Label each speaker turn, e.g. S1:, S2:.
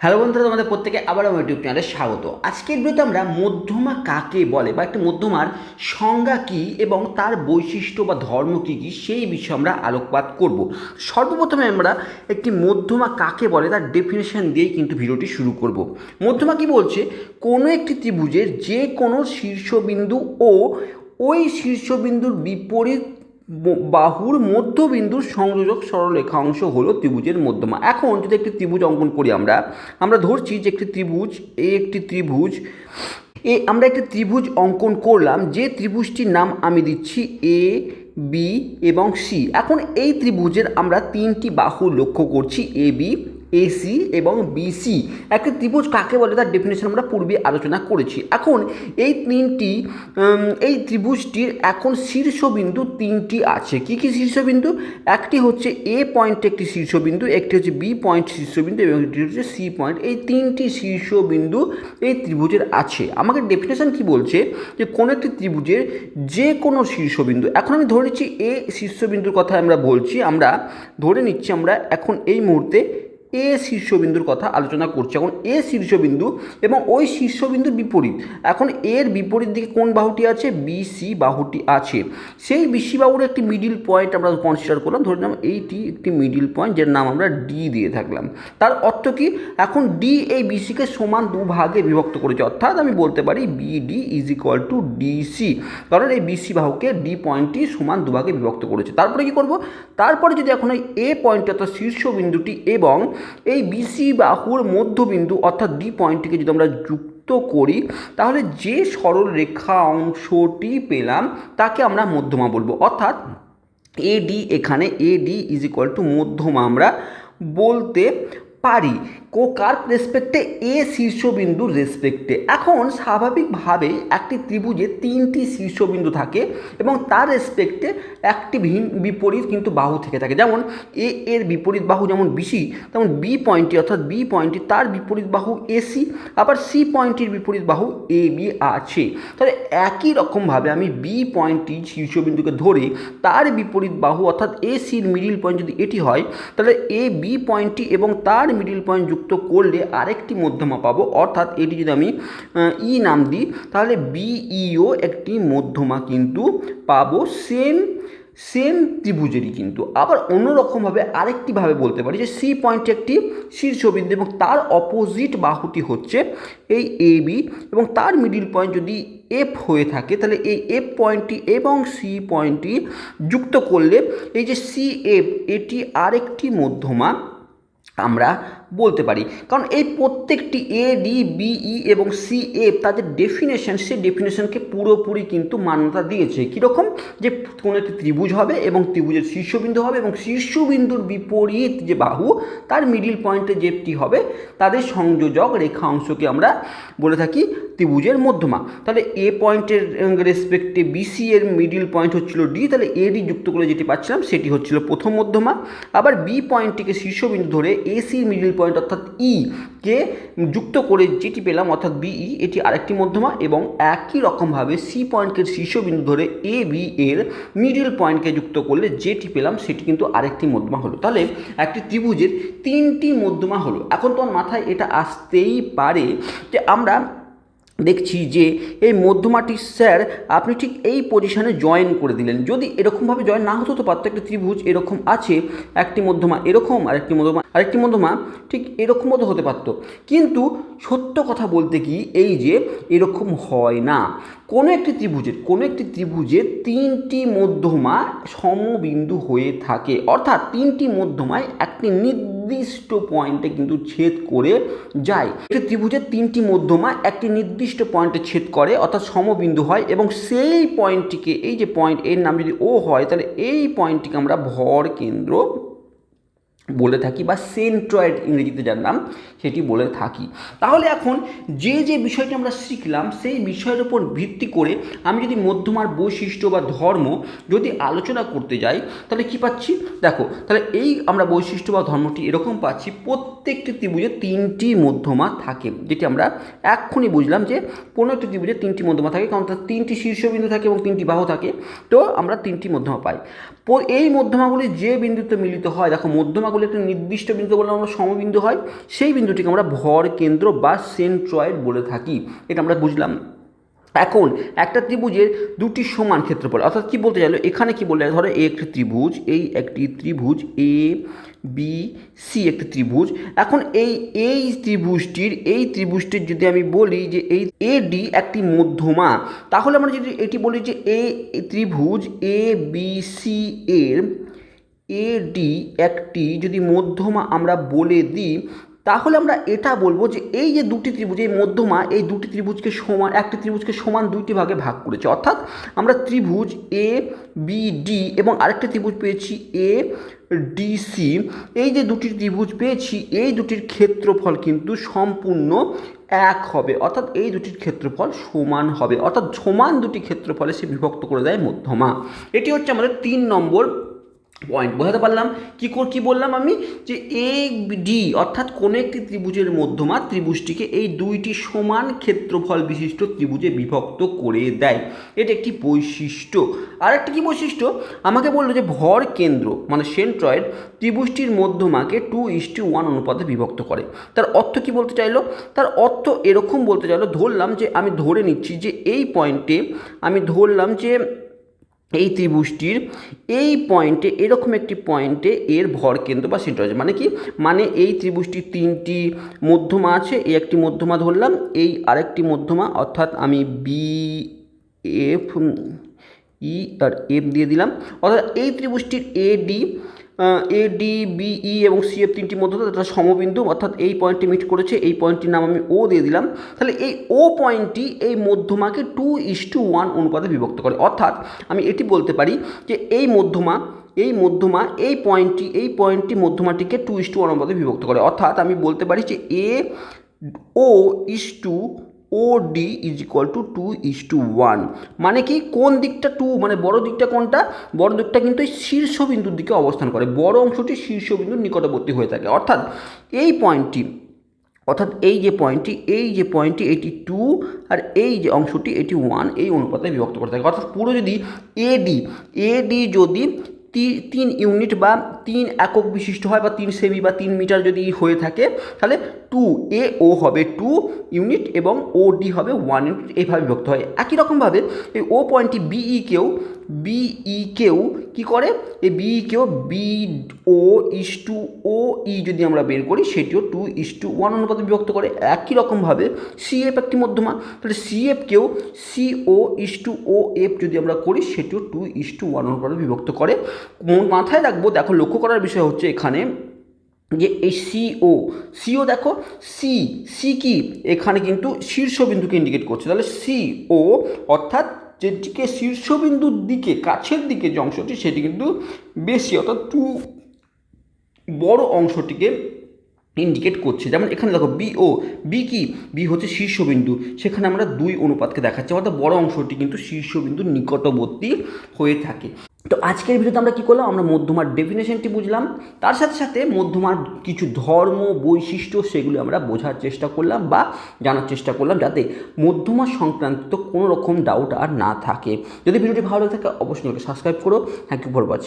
S1: Hello বন্ধুরা, তোমাদের প্রত্যেকে আবার আমার ইউটিউব চ্যানেলে স্বাগত। আজকের ভিডিওতে আমরা মধ্যমা কাকে বলে বা একটা মধ্যমার সংজ্ঞা কী এবং তার বৈশিষ্ট্য বা ধর্ম কী কী সেই বিষয়ে আমরা আলোকপাত করব। সর্বপ্রথমে আমরা একটি মধ্যমা কাকে বলে তার ডেফিনেশন দিয়েই কিন্তু ভিডিওটি শুরু করব। মধ্যমা কি বলছে, কোনো একটি ত্রিভুজের যে কোনো শীর্ষবিন্দু ও ওই শীর্ষবিন্দুর বিপরীত বাহুর মধ্যবিন্দুর সংযোজক সরলরেখা অংশ হলো ত্রিভুজের মধ্যমা। এখন যদি একটি ত্রিভুজ অঙ্কন করি আমরা আমরা ধরছি যে একটি ত্রিভুজ, এ একটি ত্রিভুজ, এ আমরা একটি ত্রিভুজ অঙ্কন করলাম, যে ত্রিভুজটির নাম আমি দিচ্ছি এ, বি এবং সি। এখন এই ত্রিভুজের আমরা তিনটি বাহু লক্ষ্য করছি, এ, বি এসি এবং বিসি একটি ত্রিভুজ কাকে বলে? তার ডেফিনেশন আমরা পূর্বে আলোচনা করেছি। এখন এই তিনটি এই ত্রিভুজটির এখন শীর্ষবিন্দু তিনটি আছে। কি কি শীর্ষবিন্দু? একটি হচ্ছে এ পয়েন্ট একটি শীর্ষবিন্দু, একটি হচ্ছে বি পয়েন্ট শীর্ষবিন্দু এবং একটি হচ্ছে সি পয়েন্ট এই তিনটি শীর্ষবিন্দু এই ত্রিভুজের আছে। আমাকে ডেফিনেশন কি বলছে? যে কোনো একটি ত্রিভুজের যে কোনো শীর্ষবিন্দু। এখন আমি ধরে নিচ্ছি এ শীর্ষবিন্দুর কথা আমরা বলছি। আমরা ধরে নিচ্ছি আমরা এখন এই মুহূর্তে এ শীর্ষবিন্দুর কথা আলোচনা করছি। এখন এ শীর্ষবিন্দু এবং ওই শীর্ষবিন্দুর বিপরীত। এখন এর বিপরীত দিকে কোন বাহুটি আছে? বিসি বাহুটি আছে। সেই বিসি বাহুর একটি মিডিল পয়েন্ট আমরা কনসিডার করলাম। ধরে নিলাম এইটি একটি মিডিল পয়েন্ট যার নাম আমরা ডি দিয়ে থাকলাম। তার অর্থ কি? এখন ডি এই বিসিকে সমান দু ভাগে বিভক্ত করেছে। অর্থাৎ আমি বলতে পারি BD is equal to DC কারণ এই বিসি বাহুকে ডি পয়েন্টটি সমান দুভাগে বিভক্ত করেছে। তারপরে কি করব? তারপরে যদি এখন এই এ পয়েন্ট অর্থাৎ শীর্ষবিন্দুটি এবং এই বিসি বাহুর মধ্যবিন্দু অর্থাৎ ডি পয়েন্টটিকে যদি আমরা যুক্ত করি, তাহলে যে সরল রেখা অংশটি পেলাম, তাকে আমরা মধ্যমা বলব। অর্থাৎ এডি এখানে এডি ইজ ইকুয়াল টু মধ্যমা আমরা বলতে পারি। কো কার রেসপেক্টে এ শীর্ষবিন্দুর রেসপেক্টে এখন স্বাভাবিকভাবে একটি ত্রিভুজে তিনটি শীর্ষবিন্দু থাকে এবং তার রেসপেক্টে একটি ভিন বিপরীত কিন্তু বাহু থেকে থাকে। যেমন, এ এর বিপরীত বাহু যেমন বিসি তেমন বি পয়েন্টটি অর্থাৎ বি পয়েন্টটি তার বিপরীত বাহু এসি আবার সি পয়েন্টটির বিপরীত বাহু এ বি আছে। তাহলে একই রকমভাবে আমি বি পয়েন্টটি শীর্ষবিন্দুকে ধরে তার বিপরীত বাহু অর্থাৎ এ সির মিডিল পয়েন্ট যদি এটি হয়, তাহলে এ বি পয়েন্টটি এবং তার মিডিল পয়েন্ট যুক্ত করলে আরেকটি মধ্যমা পাবো। অর্থাৎ এটি যদি আমি ই নাম দিই, তাহলে বিইও একটি মধ্যমা কিন্তু পাবো সেম সেম ত্রিভুজেরই কিন্তু। আবার অন্যরকমভাবে আরেকটিভাবে বলতে পারি যে সি পয়েন্ট একটি শীর্ষবিন্দু এবং তার অপোজিট বাহুটি হচ্ছে এই এ বি এবং তার মিডিল পয়েন্ট যদি এফ হয়ে থাকে, তাহলে এই এফ পয়েন্টটি এবং সি পয়েন্টটি যুক্ত করলে এই যে সি এফ এটি আরেকটি মধ্যমা আমরা বলতে পারি। কারণ এই প্রত্যেকটি এ ডি বিই এবং সি এফ তাদের ডেফিনেশন সেই ডেফিনেশনকে পুরোপুরি কিন্তু মান্যতা দিয়েছে। কীরকম? যে কোনো একটি ত্রিভুজ হবে এবং ত্রিভুজের শীর্ষবিন্দু হবে এবং শীর্ষবিন্দুর বিপরীত যে বাহু, তার মিডিল পয়েন্টে যেটি হবে, তাদের সংযোজক রেখা অংশকে আমরা বলে থাকি ত্রিভুজের মধ্যমা। তাহলে এ পয়েন্টের রেসপেক্টে বিসি এর মিডিল পয়েন্ট হচ্ছিল ডি তাহলে এ ডি যুক্ত করে যেটি পাচ্ছিলাম, সেটি হচ্ছিল প্রথম মধ্যমা। আবার বি পয়েন্টটিকে শীর্ষবিন্দু ধরে এসির মিডিল পয়েন্ট অর্থাৎ ই কে যুক্ত করে যেটি পেলাম অর্থাৎ বিই এটি আরেকটি মধ্যমা এবং একই রকমভাবে সি পয়েন্টকে শীর্ষবিন্দু ধরে এ বি এর মিডিল পয়েন্টকে যুক্ত করলে যেটি পেলাম সেটি কিন্তু আরেকটি মধ্যমা হলো। তাহলে একটি ত্রিভুজের তিনটি মধ্যমা হলো। এখন তোমার মাথায় এটা আসতেই পারে যে আমরা দেখছি যে এই মধ্যমাটি স্যার আপনি ঠিক এই পজিশনে জয়েন করে দিলেন। যদি এরকমভাবে জয়েন না হতো তো পারতো একটা ত্রিভুজ এরকম আছে, একটি মধ্যমা এরকম, আরেকটি মধ্যমা আরেকটি মধ্যমা, ঠিক এরকমও তো হতে পারতো। কিন্তু সত্য কথা বলতে কি, এই যে এরকম হয় না। কোনো একটি ত্রিভুজের, কোনো একটি ত্রিভুজের তিনটি মধ্যমা সমবিন্দু হয়ে থাকে। অর্থাৎ তিনটি মধ্যমায় একটি নির্দিষ্ট পয়েন্টে কিন্তু ছেদ করে যায়। একটি ত্রিভুজের তিনটি মধ্যমা একটি নির্দিষ্ট পয়েন্টে ছেদ করে, অর্থাৎ সমবিন্দু হয় এবং সেই পয়েন্টটিকে এই যে পয়েন্ট এর নাম যদি ও হয়, তাহলে এই পয়েন্টটিকে আমরা ভর কেন্দ্র বলে থাকি বা সেন্ট্রয়েড ইংরেজিতে যার নাম, সেটি বলে থাকি। তাহলে এখন যে যে বিষয়টি আমরা শিখলাম, সেই বিষয়ের উপর ভিত্তি করে আমি যদি মধ্যমার বৈশিষ্ট্য বা ধর্ম যদি আলোচনা করতে যাই, তাহলে কি পাচ্ছি? দেখো, তাহলে এই আমরা বৈশিষ্ট্য বা ধর্মটি এরকম পাচ্ছি, প্রত্যেকটি ত্রিভুজে তিনটি মধ্যমা থাকে, যেটি আমরা এক্ষুনি বুঝলাম যে কোনো একটি ত্রিভুজে তিনটি মধ্যমা থাকে, কারণ তার তিনটি শীর্ষবিন্দু থাকে এবং তিনটি বাহু থাকে, তো আমরা তিনটি মধ্যমা পাই। এই মধ্যমাগুলি যে বিন্দুতে মিলিত হয়, দেখো মধ্যমাগুলি বলে একটা নির্দিষ্ট বিন্দু বলে আমরা সমবিন্দু হয়, সেই বিন্দুটিকে আমরা ভর কেন্দ্র বা সেন্ট্রয়েড বলে থাকি। এটা আমরা বুঝলাম। এখন একটা ত্রিভুজের দুটি সমান ক্ষেত্রফল, অর্থাৎ কি বলতে চাইলো? এখানে কি বললে? ধরো এ একটি ত্রিভুজ, এই একটি ত্রিভুজ, এ, বি, সি একটি ত্রিভুজ। এখন এই এই ত্রিভুজটির এই ত্রিভুজটির যদি আমি বলি যে এই এ ডি একটি মধ্যমা, তাহলে আমরা যদি এটি বলি যে এ ত্রিভুজ, এ, বি, সি এর এ ডি একটি যদি মধ্যমা আমরা বলে দিই, তাহলে আমরা এটা বলব যে এই যে দুটি ত্রিভুজ, এই মধ্যমা, এই দুটি ত্রিভুজকে সমান, একটি ত্রিভুজকে সমান দুইটি ভাগে ভাগ করেছে। অর্থাৎ আমরা ত্রিভুজ এ বি ডি এবং আরেকটা ত্রিভুজ পেয়েছি এ ডি সি এই যে দুটি ত্রিভুজ পেয়েছি, এই দুটির ক্ষেত্রফল কিন্তু সম্পূর্ণ এক হবে। অর্থাৎ এই দুটির ক্ষেত্রফল সমান হবে। অর্থাৎ সমান দুটি ক্ষেত্রফলে সে বিভক্ত করে দেয় মধ্যমা। এটি হচ্ছে আমাদের তিন নম্বর পয়েন্ট বোঝাতে পারলাম? কী কর, কী বললাম আমি? যে এ ডি অর্থাৎ কোনো একটি ত্রিভুজের মধ্যমা ত্রিভুজটিকে এই দুইটি সমান ক্ষেত্রফল বিশিষ্ট ত্রিভুজে বিভক্ত করে দেয়। এটা একটি বৈশিষ্ট্য। আর একটা কী বৈশিষ্ট্য? আমাকে বলল যে ভর কেন্দ্র মানে সেন্ট্রয়েড, ত্রিভুজটির মধ্যমাকে টু ইস টু ওয়ান অনুপাতে বিভক্ত করে। তার অর্থ কি বলতে চাইলো? তার অর্থ এরকম বলতে চাইলো, ধরলাম যে আমি ধরে নিচ্ছি যে এই পয়েন্টে আমি ধরলাম যে এই ত্রিভুজটির এই পয়েন্টে এরকম একটি পয়েন্টে এর ভর কেন্দ্র বা সেন্টার মানে কি? মানে এই ত্রিভুজটির তিনটি মধ্যমা আছে, এই একটি মধ্যমা ধরলাম, এই আরেকটি মধ্যমা, অর্থাৎ আমি বি এফ ই আর এফ দিয়ে দিলাম। অর্থাৎ এই ত্রিভুজটির A D A D B E এবং সি এফ তিনটি মধ্যে তারা সমবিন্দু, অর্থাৎ এই পয়েন্টটি মিট করেছে, এই পয়েন্টটির নাম আমি ও দিয়ে দিলাম। তাহলে এই ও পয়েন্টটি এই মধ্যমাকে টু ইস টু ওয়ান অনুপাতে বিভক্ত করে। অর্থাৎ আমি এটি বলতে পারি যে এই মধ্যমা এই মধ্যমা, এই পয়েন্টটি এই পয়েন্টটি মধ্যমাটিকে টু ইস টু অনুপাতে বিভক্ত করে। অর্থাৎ আমি বলতে পারি যে A O is to O D is equal to two is to one মানে কি? কোন দিকটা টু মানে বড় দিকটা কোনটা? বড় দিকটা কিন্তু এই শীর্ষবিন্দুর দিকে অবস্থান করে। বড় অংশটি শীর্ষবিন্দুর নিকটবর্তী হয়ে থাকে। অর্থাৎ এই পয়েন্টটি অর্থাৎ এই যে পয়েন্টটি এই যে পয়েন্টটি এটি টু আর এই যে অংশটি, এটি ওয়ান এই অনুপাতে বিভক্ত করে থাকে। অর্থাৎ পুরো যদি এডি এডি যদি তিন ইউনিট বা তিন একক বিশিষ্ট হয় বা তিন সেমি বা তিন মিটার যদি হয়ে থাকে, তাহলে টু এ ও হবে টু ইউনিট এবং ও ডি হবে ওয়ান ইউনিট। এইভাবে বিভক্ত হয়। একই রকমভাবে এই ও পয়েন্টটি বিইকেও বিইকেও কী করে? এই বিইকেও বি ও ইস টু ও ই যদি আমরা বের করি, সেটিও টু ইস টু ওয়ান অনুপাতে বিভক্ত করে। একই রকমভাবে সিএফ একটি মধ্যমা, তাহলে সিএফকেও C O is to O F যদি আমরা করি, সেটিও টু ইস টু ওয়ান অনুপাতে বিভক্ত করে। মাথায় রাখব, দেখো, লক্ষ্য করার বিষয় হচ্ছে এখানে যে এই সিও সিও দেখো সি সি কি? এখানে কিন্তু শীর্ষবিন্দুকে ইন্ডিকেট করছে। তাহলে সিও অর্থাৎ যেটিকে শীর্ষবিন্দুর দিকে, কাছের দিকে যে অংশটি, সেটি কিন্তু বেশি, অর্থাৎ টু বড় অংশটিকে ইন্ডিকেট করছে। যেমন এখানে দেখো বি ও বি কি? বি হচ্ছে শীর্ষবিন্দু। সেখানে আমরা দুই অনুপাতকে দেখাচ্ছি। অর্থাৎ বড় অংশটি কিন্তু শীর্ষবিন্দুর নিকটবর্তী হয়ে থাকে। তো আজকের ভিডিওতে আমরা কী করলাম? আমরা মধ্যমার ডেফিনেশনটি বুঝলাম। তার সাথে সাথে মধ্যমার কিছু ধর্ম, বৈশিষ্ট্য, সেগুলো আমরা বোঝার চেষ্টা করলাম বা জানার চেষ্টা করলাম যাতে মধ্যমা সংক্রান্ত কোনো রকম ডাউট আর না থাকে। যদি ভিডিওটি ভালো থাকে, অবশ্যই সাবস্ক্রাইব করো। Thank you for watching